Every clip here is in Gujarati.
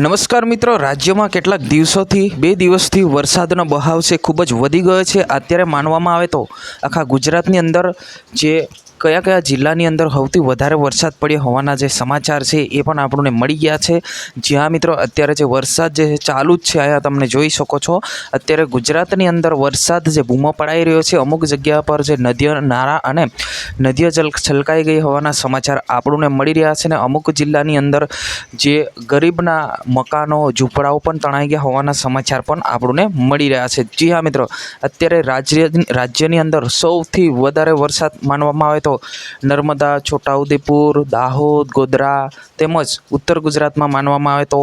નમસ્કાર મિત્રો, રાજ્યમાં કેટલાક દિવસોથી, બે દિવસથી વરસાદનો બહાવ છે, ખૂબ જ વધી ગયો છે. અત્યારે માનવામાં આવે તો આખા ગુજરાતની અંદર જે કયા કયા જિલ્લાની અંદર સૌથી વધારે વરસાદ પડ્યો હોવાના જે સમાચાર છે એ પણ આપણને મળી ગયા છે. જ્યાં મિત્રો અત્યારે જે વરસાદ જે ચાલુ જ છે અહીંયા તમને જોઈ શકો છો. અત્યારે ગુજરાતની અંદર વરસાદ જે બૂમો પડાઈ રહ્યો છે, અમુક જગ્યા પર જે નદીઓ, નાળા અને નદીઓ જલ છલકાઈ ગઈ હોવાના સમાચાર આપણને મળી રહ્યા છે ને અમુક જિલ્લાની અંદર જે ગરીબના મકાનો, ઝૂંપડાઓ પણ તણાઈ ગયા હોવાના સમાચાર પણ આપણને મળી રહ્યા છે. જી હા મિત્રો, અત્યારે રાજ્ય રાજ્યની અંદર સૌથી વધારે વરસાદ માનવામાં આવે તો નર્મદા છોટાઉદેપુર દાહોદ ગોધરા તેમજ ઉત્તર ગુજરાતમાં માનવામાં આવે તો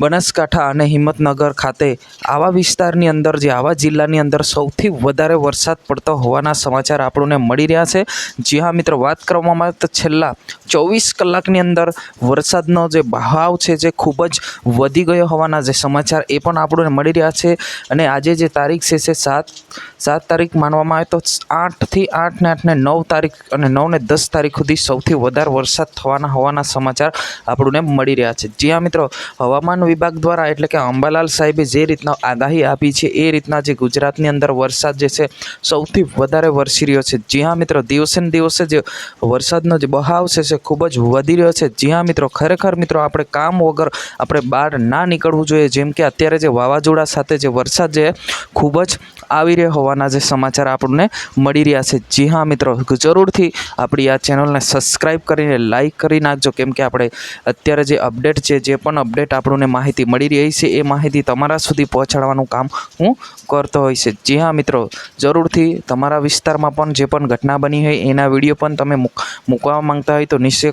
બનાસકાંઠા અને હિંમતનગર ખાતે આવા વિસ્તારની અંદર જે આવા જિલ્લાની અંદર સૌથી વધારે વરસાદ પડતો હોવાના સમાચાર આપણને મળી રહ્યા છે. જી હા મિત્રો, વાત કરવામાં તો છેલ્લા ચોવીસ કલાકની અંદર વરસાદનો જે બહાવ છે, જે ખૂબ જ વધી ગયો હોવાના જે સમાચાર એ પણ આપણને મળી રહ્યા છે. અને આજે જે તારીખ છે સાત સાત તારીખ માનવામાં આવે તો આઠથી આઠ ને આઠ ને નવ તારીખ અને નવ ને દસ તારીખ સુધી સૌથી વધારે વરસાદ થવાના હોવાના સમાચાર આપણને મળી રહ્યા છે. જી હા મિત્રો, હવામાન વિભાગ દ્વારા એટલે કે અંબાલાલ સાહેબે જે રીતના આગાહી આપી છે, એ રીતના જે ગુજરાતની અંદર વરસાદ જે છે, સૌથી વધારે વરસી રહ્યો છે. જી હા મિત્રો દિવસે ને દિવસે જે વરસાદનો જે બહાવ છે તે ખૂબ જ વધી રહ્યો છે. જી હા મિત્રો ખરેખર મિત્રો આપણે કામ વગર આપણે બહાર ના નીકળવું જોઈએ. જેમ કે અત્યારે જે વાવાઝોડા સાથે જે વરસાદ છે ખૂબ જ આવી રહ્યો હોવાના જે સમાચાર આપણને મળી રહ્યા છે. જી હા મિત્રો, જરૂરથી આપણી આ ચેનલને સબસ્ક્રાઈબ કરીને લાઈક કરી નાખજો. કેમ કે આપણે અત્યારે જે અપડેટ છે, જે પણ અપડેટ આપણને માહિતી મળી રહી છે, એ માહિતી તમારા સુધી પહોંચાડવાનું કામ હું કરતો હોય છે. જી હા, મિત્રો, જરૂરથી તમારા વિસ્તારમાં પણ જે પણ ઘટના બની હોય, એના વીડિયો પણ તમે મૂક, મૂકવા માંગતા હોય તો નિશ્ચય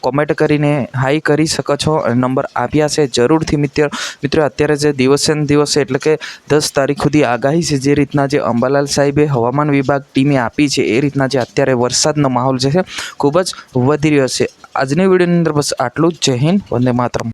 કોમેન્ટ કરીને હાઈ કરી શકો છો નંબર આપ્યા છે. જરૂરથી, મિત્ર, મિત્રો, અત્યારે જે દિવસે ને દિવસે, એટલે કે દસ તારીખ સુધી આગાહી છે, જે રીતના જે અંબાલાલ સાહેબે હવામાન વિભાગ ટીમે આપી છે, એ રીતના જે અત્યારે વરસાદનો માહોલ જે છે, ખૂબ જ વધી રહ્યો છે. આજની વિડીયોની અંદર બસ આટલું જ. જય હિન્દ, વંદે માતરમ.